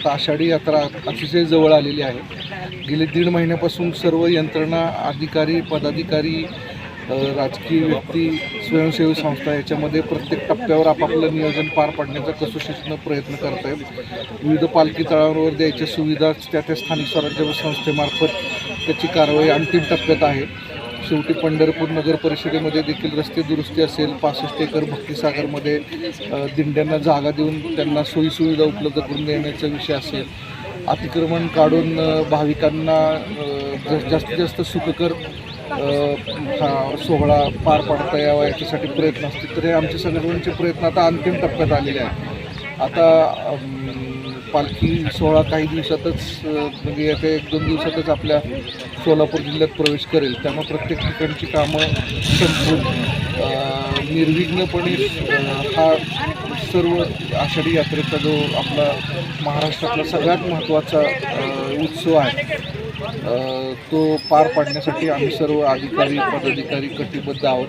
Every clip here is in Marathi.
आता आषाढी यात्रा अतिशय जवळ आलेली आहे. गेले दीड महिन्यापासून सर्व यंत्रणा अधिकारी पदाधिकारी राजकीय व्यक्ती स्वयंसेवी संस्था याच्यामध्ये प्रत्येक टप्प्यावर आपापलं नियोजन पार पाडण्याचा कसोशीनं प्रयत्न करत आहेत विविध पालखी तळांवर द्यायच्या सुविधा त्या त्या स्थानिक स्वराज्य संस्थेमार्फत त्याची कारवाई अंतिम टप्प्यात आहे. शेवटी पंढरपूर नगर परिषदेमध्ये देखील रस्ते दुरुस्ती असेल पासष्ट एकर भक्तिसागरमध्ये दिंड्यांना जागा देऊन त्यांना सोयीसुविधा उपलब्ध करून देण्याचा विषय असेल. अतिक्रमण काढून भाविकांना जास्तीत जास्त सुखकर हा सोहळा पार पाडता यावा याच्यासाठी प्रयत्न असतील. तर हे आमचे सगळ्यांचे प्रयत्न आता अंतिम टप्प्यात आलेले आहेत. आता पालखी सोहळा काही दिवसातच म्हणजे आता एक दोन दिवसातच आपल्या सोलापूर जिल्ह्यात प्रवेश करेल. त्यामुळे प्रत्येक ठिकाणची कामं संपून निर्विघ्नपणे हा सर्व आषाढी यात्रेचा जो आपला महाराष्ट्रातला सगळ्यात महत्त्वाचा उत्सव आहे तो पार पाडण्यासाठी आम्ही सर्व अधिकारी पदाधिकारी कटिबद्ध आहोत.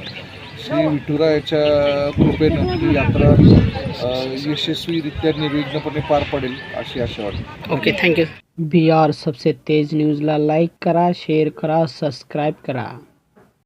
श्री विठुरायाच्या कृपेनं ही यात्रा यशस्वीरित्या निर्विघ्नपणे पार पडेल अशी आशा वाटते. ओके थँक्यू बी आर सबसे तेज न्यूजला लाईक करा शेअर करा सबस्क्राईब करा.